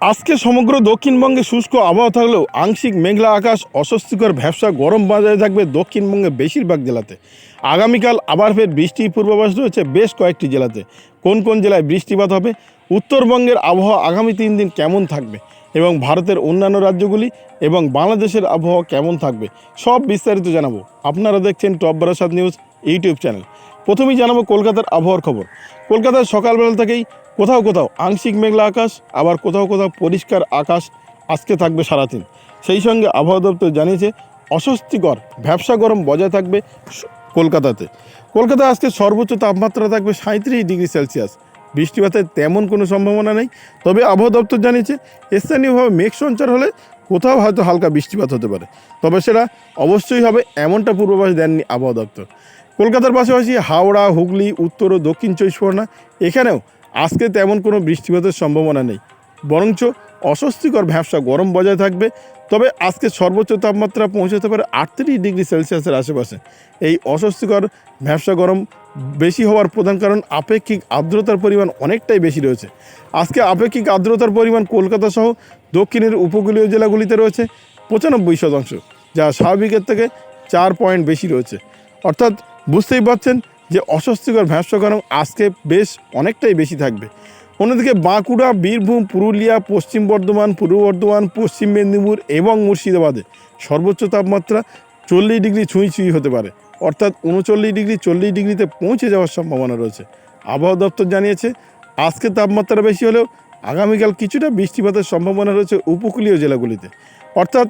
আজকে সমগ্র দক্ষিণবঙ্গে শুষ্ক আবহাওয়া থাকলেও আংশিক মেঘলা আকাশ, অস্বস্তিকর ভ্যাবসা গরম বাজারে থাকবে দক্ষিণবঙ্গের বেশিরভাগ জেলাতে। আগামীকাল আবার ফের বৃষ্টির পূর্বাভাস রয়েছে বেশ কয়েকটি জেলাতে। কোন কোন জেলায় বৃষ্টিপাত হবে, উত্তরবঙ্গের আবহাওয়া আগামী তিন দিন কেমন থাকবে এবং ভারতের অন্যান্য রাজ্যগুলি এবং বাংলাদেশের আবহাওয়া কেমন থাকবে, সব বিস্তারিত জানাব। আপনারা দেখছেন top Barasat news YouTube channel. প্রথমেই জানাব কলকাতার আবহাওয়ার খবর। কলকাতার সকালবেলা থেকেই কোথাও কোথাও আংশিক মেঘলা আকাশ, আবার কোথাও কোথাও পরিষ্কার আকাশ আজকে থাকবে সারাদিন। সেই সঙ্গে আবহাওয়া দপ্তর জানিয়েছে, অস্বস্তিকর ভ্যাবসা গরম বজায় থাকবে কলকাতাতে। কলকাতায় আজকে সর্বোচ্চ তাপমাত্রা থাকবে সাঁত্রিশ ডিগ্রি সেলসিয়াস। বৃষ্টিপাতের তেমন কোনো সম্ভাবনা নেই। তবে আবহাওয়া দপ্তর জানিয়েছে, স্থানীয়ভাবে মেঘ সঞ্চার হলে কোথাও হয়তো হালকা বৃষ্টিপাত হতে পারে। তবে সেটা অবশ্যই হবে এমনটা পূর্বাভাস দেননি আবহাওয়া দপ্তর। কলকাতার পাশাপাশি হাওড়া, হুগলি, উত্তর ও দক্ষিণ চব্বিশ পরগনা, এখানেও আজকে তেমন কোনো বৃষ্টিপাতের সম্ভাবনা নেই। বরঞ্চ অস্বস্তিকর ভ্যাবসা গরম বজায় থাকবে। তবে আজকে সর্বোচ্চ তাপমাত্রা পৌঁছাতে পারে আটত্রিশ ডিগ্রি সেলসিয়াসের আশেপাশে। এই অস্বস্তিকর ভ্যাবসা গরম বেশি হওয়ার প্রধান কারণ আপেক্ষিক আর্দ্রতার পরিমাণ অনেকটাই বেশি রয়েছে। আজকে আপেক্ষিক আর্দ্রতার পরিমাণ কলকাতা সহ দক্ষিণের উপকূলীয় জেলাগুলিতে রয়েছে পঁচানব্বই শতাংশ, যা স্বাভাবিকের থেকে চার পয়েন্ট বেশি রয়েছে। অর্থাৎ বুঝতেই পারছেন যে অস্বস্তিকর গরম আজকে বেশ অনেকটাই বেশি থাকবে। অন্যদিকে বাঁকুড়া, বীরভূম, পুরুলিয়া, পশ্চিম বর্ধমান, পূর্ব বর্ধমান, পশ্চিম মেদিনীপুর এবং মুর্শিদাবাদে সর্বোচ্চ তাপমাত্রা চল্লিশ ডিগ্রি ছুঁই ছুঁই হতে পারে। অর্থাৎ উনচল্লিশ ডিগ্রি, চল্লিশ ডিগ্রিতে পৌঁছে যাওয়ার সম্ভাবনা রয়েছে। আবহাওয়া দপ্তর জানিয়েছে, আজকে তাপমাত্রা বেশি হলেও আগামীকাল কিছুটা বৃষ্টিপাতের সম্ভাবনা রয়েছে উপকূলীয় জেলাগুলিতে। অর্থাৎ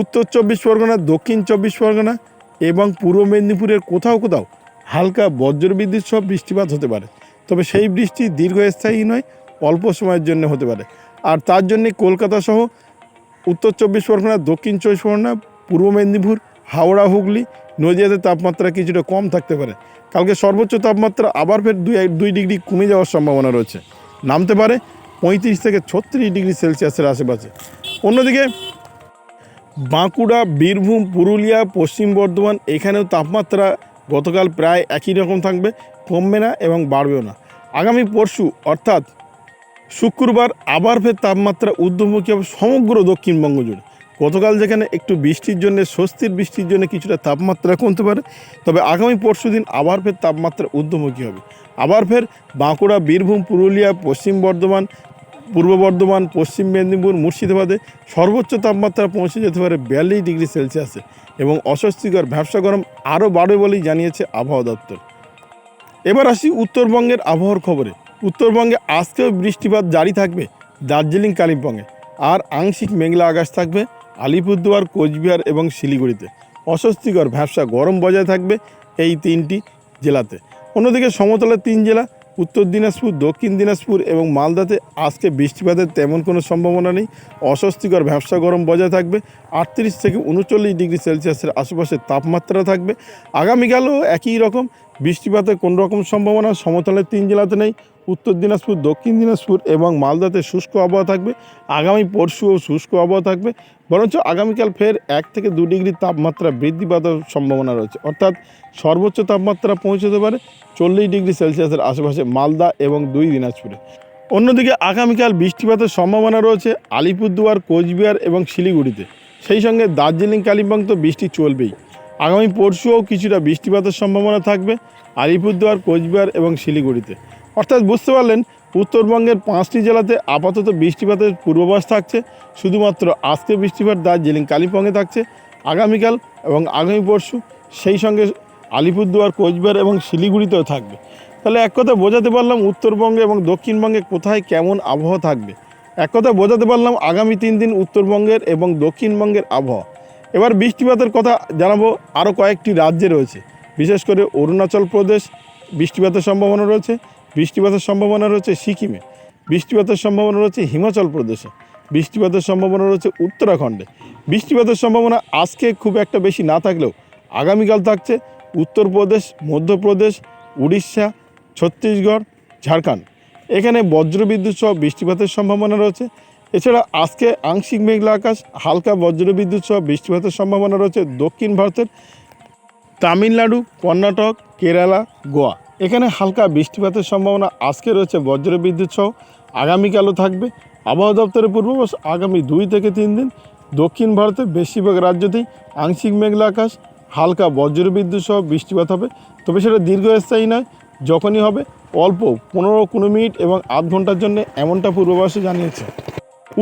উত্তর চব্বিশ পরগনা, দক্ষিণ চব্বিশ পরগনা এবং পূর্ব মেদিনীপুরের কোথাও কোথাও হালকা বজ্র বজ্রবিদ্যুৎ সহ বৃষ্টিপাত হতে পারে। তবে সেই বৃষ্টি দীর্ঘস্থায়ী নয়, অল্প সময়ের জন্য হতে পারে। আর তার জন্যে কলকাতা সহ উত্তর চব্বিশ পরগনা, দক্ষিণ চব্বিশ পরগনা, পূর্ব মেদিনীপুর, হাওড়া, হুগলি, নদিয়াতে তাপমাত্রা কিছুটা কম থাকতে পারে। কালকে সর্বোচ্চ তাপমাত্রা আবার ফের দুই দুই ডিগ্রি কমে যাওয়ার সম্ভাবনা রয়েছে। নামতে পারে পঁয়ত্রিশ থেকে ছত্রিশ ডিগ্রি সেলসিয়াসের আশেপাশে। অন্যদিকে বাঁকুড়া, বীরভূম, পুরুলিয়া, পশ্চিম বর্ধমান, এখানেও তাপমাত্রা গতকাল প্রায় একই রকম থাকবে, কমবে না এবং বাড়বেও না। আগামী পরশু, অর্থাৎ শুক্রবার, আবার ফের তাপমাত্রা ঊর্ধ্বমুখী হবে সমগ্র দক্ষিণবঙ্গ জুড়ে। গতকাল যেখানে একটু বৃষ্টির জন্য, স্বস্তির বৃষ্টির জন্য কিছুটা তাপমাত্রা কমতে পারে, তবে আগামী পরশু দিন আবার ফের তাপমাত্রা ঊর্ধ্বমুখী হবে। আবার ফের বাঁকুড়া, বীরভূম, পুরুলিয়া, পশ্চিম বর্ধমান পূর্ব বর্ধমান, পশ্চিম মেদিনীপুর, মুর্শিদাবাদে সর্বোচ্চ তাপমাত্রা পৌঁছে যেতে পারে বিয়াল্লিশ ডিগ্রি সেলসিয়াসে এবং অস্বস্তিকর ভ্যাবসা গরম আরও বাড়বে বলেই জানিয়েছে আবহাওয়া দপ্তর। এবার আসি উত্তরবঙ্গের আবহাওয়ার খবরে। উত্তরবঙ্গে আজকেও বৃষ্টিপাত জারি থাকবে দার্জিলিং, কালিম্পংয়ে। আর আংশিক মেঘলা আকাশ থাকবে আলিপুরদুয়ার, কোচবিহার এবং শিলিগুড়িতে। অস্বস্তিকর ভ্যাবসা গরম বজায় থাকবে এই তিনটি জেলাতে। অন্যদিকে সমতলের তিন জেলা উত্তর দিনাজপুর, দক্ষিণ দিনাজপুর এবং মালদাতে আজকে বৃষ্টিপাতের তেমন কোনো সম্ভাবনা নেই। অস্বস্তিকর ব্যবসা গরম বজায় থাকবে। আটত্রিশ থেকে উনচল্লিশ ডিগ্রি সেলসিয়াসের আশেপাশে তাপমাত্রা থাকবে। আগামীকালও একই রকম। বৃষ্টিপাতের কোনো রকম সম্ভাবনা সমতলের তিন জেলাতে নেই। উত্তর দিনাজপুর, দক্ষিণ দিনাজপুর এবং মালদাতে শুষ্ক আবহাওয়া থাকবে। আগামী পরশুও শুষ্ক আবহাওয়া থাকবে। বরঞ্চ আগামীকাল ফের এক থেকে দু ডিগ্রি তাপমাত্রা বৃদ্ধি পাওয়ার সম্ভাবনা রয়েছে। অর্থাৎ সর্বোচ্চ তাপমাত্রা পৌঁছতে পারে চল্লিশ ডিগ্রি সেলসিয়াসের আশেপাশে মালদা এবং দুই দিনাজপুরে। অন্যদিকে আগামীকাল বৃষ্টিপাতের সম্ভাবনা রয়েছে আলিপুরদুয়ার, কোচবিহার এবং শিলিগুড়িতে। সেই সঙ্গে দার্জিলিং, কালিম্পং তো বৃষ্টি চলবেই। আগামী পরশুও কিছুটা বৃষ্টিপাতের সম্ভাবনা থাকবে আলিপুরদুয়ার, কোচবিহার এবং শিলিগুড়িতে। অর্থাৎ বুঝতে পারলেন, উত্তরবঙ্গের পাঁচটি জেলাতে আপাতত বৃষ্টিপাতের পূর্বাভাস থাকছে, শুধুমাত্র আজকে বৃষ্টিপাত দার্জিলিং কালিম্পংয়ে থাকছে, আগামীকাল এবং আগামী পরশু সেই সঙ্গে আলিপুরদুয়ার, কোচবিহার এবং শিলিগুড়িতেও থাকবে। তাহলে এক কথা বোঝাতে পারলাম উত্তরবঙ্গে এবং দক্ষিণবঙ্গে কোথায় কেমন আবহাওয়া থাকবে। এক কথা বোঝাতে পারলাম আগামী তিন দিন উত্তরবঙ্গের এবং দক্ষিণবঙ্গের আবহাওয়া। এবার বৃষ্টিপাতের কথা জানাব আরও কয়েকটি রাজ্যে রয়েছে। বিশেষ করে অরুণাচল প্রদেশ, বৃষ্টিপাতের সম্ভাবনা রয়েছে। বৃষ্টিপাতের সম্ভাবনা রয়েছে সিকিমে, বৃষ্টিপাতের সম্ভাবনা রয়েছে হিমাচল প্রদেশে, বৃষ্টিপাতের সম্ভাবনা রয়েছে উত্তরাখণ্ডে। বৃষ্টিপাতের সম্ভাবনা আজকে খুব একটা বেশি না থাকলেও আগামীকাল থাকছে উত্তরপ্রদেশ, মধ্যপ্রদেশ, উড়িষ্যা, ছত্তিশগড়, ঝাড়খণ্ড। এখানে বজ্রবিদ্যুৎ সহ বৃষ্টিপাতের সম্ভাবনা রয়েছে। এছাড়া আজকে আংশিক মেঘলা আকাশ, হালকা বজ্রবিদ্যুৎ সহ বৃষ্টিপাতের সম্ভাবনা রয়েছে দক্ষিণ ভারতের তামিলনাড়ু, কর্ণাটক, কেরালা, গোয়া। এখানে হালকা বৃষ্টিপাতের সম্ভাবনা আজকে রয়েছে বজ্রবিদ্যুৎ সহ। আগামীকালও থাকবে। আবহাওয়া দপ্তরের পূর্বাভাস আগামী দুই থেকে তিন দিন। দক্ষিণ ভারতের বেশিরভাগ রাজ্যতেই আংশিক মেঘলা আকাশ, হালকা বজ্রবিদ্যুৎ সহ বৃষ্টিপাত হবে। তবে সেটা দীর্ঘস্থায়ী নয়, যখনই হবে, অল্প পনেরো কুড়ি মিনিট এবং আধ ঘণ্টার জন্য এমনটা পূর্বাভাসে জানিয়েছে।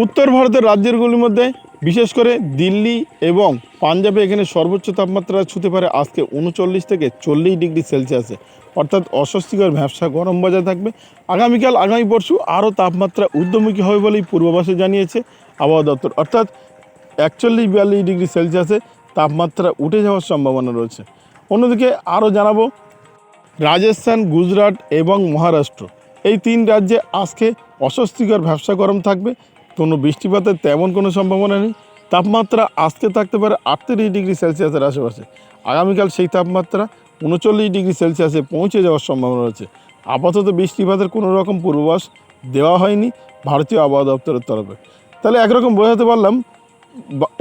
উত্তর ভারতের রাজ্যগুলির মধ্যে বিশেষ করে দিল্লি এবং পাঞ্জাবে এখানে সর্বোচ্চ তাপমাত্রা ছুতে পারে আজকে উনচল্লিশ থেকে চল্লিশ ডিগ্রি সেলসিয়াসে। অর্থাৎ অস্বস্তিকর ব্যবসা গরম বজায় থাকবে। আগামীকাল, আগামী পরশু আরও তাপমাত্রা ঊর্ধ্বমুখী হবে বলেই পূর্বাভাসে জানিয়েছে আবহাওয়া দপ্তর। অর্থাৎ একচল্লিশ বিয়াল্লিশ ডিগ্রি সেলসিয়াসে তাপমাত্রা উঠে যাওয়ার সম্ভাবনা রয়েছে। অন্যদিকে আরও জানাব, রাজস্থান, গুজরাট এবং মহারাষ্ট্র। এই তিন রাজ্যে আজকে অস্বস্তিকর ব্যবসা গরম থাকবে। কোনো বৃষ্টিপাতের তেমন কোনো সম্ভাবনা নেই। তাপমাত্রা আজকে থাকতে পারে আটত্রিশ ডিগ্রি সেলসিয়াসের আশেপাশে। আগামীকাল সেই তাপমাত্রা উনচল্লিশ ডিগ্রি সেলসিয়াসে পৌঁছে যাওয়ার সম্ভাবনা রয়েছে। আপাতত বৃষ্টিপাতের কোনো রকম পূর্বাভাস দেওয়া হয়নি ভারতীয় আবহাওয়া দপ্তরের তরফে। তাহলে একরকম বোঝাতে পারলাম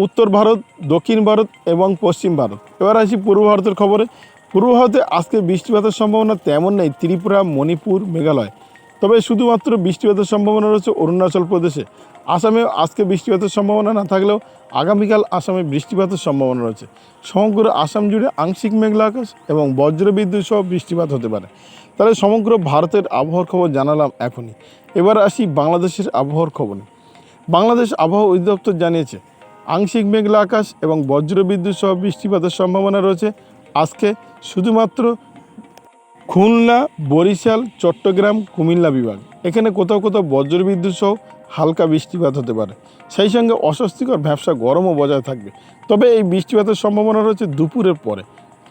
উত্তর ভারত, দক্ষিণ ভারত এবং পশ্চিম ভারত। এবার আসি পূর্ব ভারতের খবরে। পূর্ব ভারতে আজকে বৃষ্টিপাতের সম্ভাবনা তেমন নেই, ত্রিপুরা, মণিপুর, মেঘালয়। তবে শুধুমাত্র বৃষ্টিপাতের সম্ভাবনা রয়েছে অরুণাচল প্রদেশে। আসামে আজকে বৃষ্টিপাতের সম্ভাবনা না থাকলেও আগামীকাল আসামে বৃষ্টিপাতের সম্ভাবনা রয়েছে। সমগ্র আসাম জুড়ে আংশিক মেঘলা আকাশ এবং বজ্রবিদ্যুৎ সহ বৃষ্টিপাত হতে পারে। তাহলে সমগ্র ভারতের আবহাওয়ার খবর জানালাম এখনই। এবার আসি বাংলাদেশের আবহাওয়ার খবর। বাংলাদেশ আবহাওয়া অধিদপ্তর জানিয়েছে, আংশিক মেঘলা আকাশ এবং বজ্রবিদ্যুৎ সহ বৃষ্টিপাতের সম্ভাবনা রয়েছে। আজকে শুধুমাত্র খুলনা, বরিশাল, চট্টগ্রাম, কুমিল্লা বিভাগ। এখানে কোথাও কোথাও বজ্রবিদ্যুৎ সহ হালকা বৃষ্টিপাত হতে পারে। সেই সঙ্গে অস্বস্তিকর ব্যবসা গরমও বজায় থাকবে। তবে এই বৃষ্টিপাতের সম্ভাবনা রয়েছে দুপুরের পরে।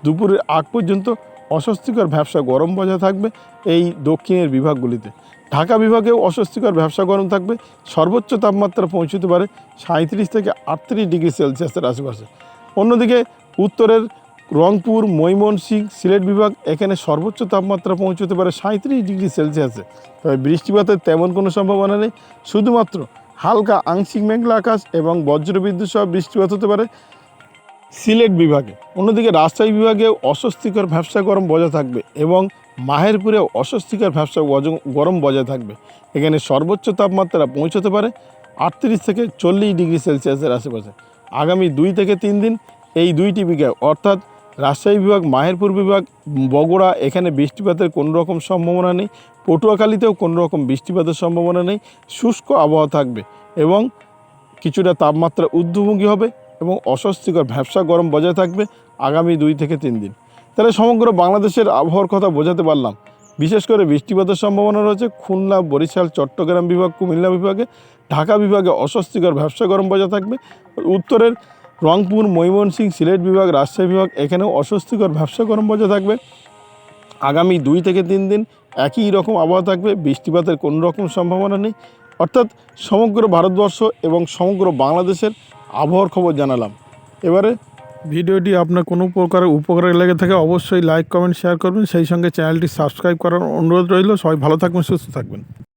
দুপুরের আগ পর্যন্ত অস্বস্তিকর ব্যবসা গরম বজায় থাকবে এই দক্ষিণের বিভাগগুলিতে। ঢাকা বিভাগেও অস্বস্তিকর ব্যবসা গরম থাকবে। সর্বোচ্চ তাপমাত্রা পৌঁছতে পারে সাঁত্রিশ থেকে আটত্রিশ ডিগ্রি সেলসিয়াসের আশেপাশে। অন্যদিকে উত্তরের রংপুর, ময়মনসিংহ, সিলেট বিভাগ, এখানে সর্বোচ্চ তাপমাত্রা পৌঁছতে পারে সাঁত্রিশ ডিগ্রি সেলসিয়াসে। তবে বৃষ্টিপাতের তেমন কোনো সম্ভাবনা নেই। শুধুমাত্র হালকা আংশিক মেঘলা আকাশ এবং বজ্রবিদ্যুৎ সহ বৃষ্টিপাত হতে পারে সিলেট বিভাগে। অন্যদিকে রাজশাহী বিভাগেও অস্বস্তিকর ব্যবসা গরম বজায় থাকবে এবং মাহেরপুরে অস্বস্তিকর ব্যবসা গজ- গরম বজায় থাকবে। এখানে সর্বোচ্চ তাপমাত্রা পৌঁছতে পারে আটত্রিশ থেকে চল্লিশ ডিগ্রি সেলসিয়াসের আশেপাশে। আগামী দুই থেকে তিন দিন এই দুইটি বিভাগ অর্থাৎ রাজশাহী বিভাগ, মাহেরপুর বিভাগ, বগুড়া, এখানে বৃষ্টিপাতের কোনো রকম সম্ভাবনা নেই। পটুয়াখালীতেও কোনো রকম বৃষ্টিপাতের সম্ভাবনা নেই। শুষ্ক আবহাওয়া থাকবে এবং কিছুটা তাপমাত্রা ঊর্ধ্বমুখী হবে এবং অস্বস্তিকর ব্যবসা গরম বজায় থাকবে আগামী দুই থেকে তিন দিন। তাহলে সমগ্র বাংলাদেশের আবহাওয়ার কথা বোঝাতে পারলাম। বিশেষ করে বৃষ্টিপাতের সম্ভাবনা রয়েছে খুলনা, বরিশাল, চট্টগ্রাম বিভাগ, কুমিল্লা বিভাগে, ঢাকা বিভাগে অস্বস্তিকর ব্যবসা গরম বজায় থাকবে। উত্তরের রংপুর, ময়মনসিংহ, সিলেট বিভাগ, রাজশাহী বিভাগ এখানেও অস্বস্তিকর ব্যবসা গরম বজায় থাকবে। আগামী দুই থেকে তিন দিন একই রকম আবহাওয়া থাকবে, বৃষ্টিপাতের কোনো রকম সম্ভাবনা নেই। অর্থাৎ সমগ্র ভারতবর্ষ এবং সমগ্র বাংলাদেশের আবহাওয়ার খবর জানালাম। এবারে ভিডিওটি আপনার কোনো প্রকারের উপকারে লেগে থাকে অবশ্যই লাইক, কমেন্ট, শেয়ার করবেন। সেই সঙ্গে চ্যানেলটি সাবস্ক্রাইব করার অনুরোধ রইল। সবাই ভালো থাকবেন, সুস্থ থাকবেন।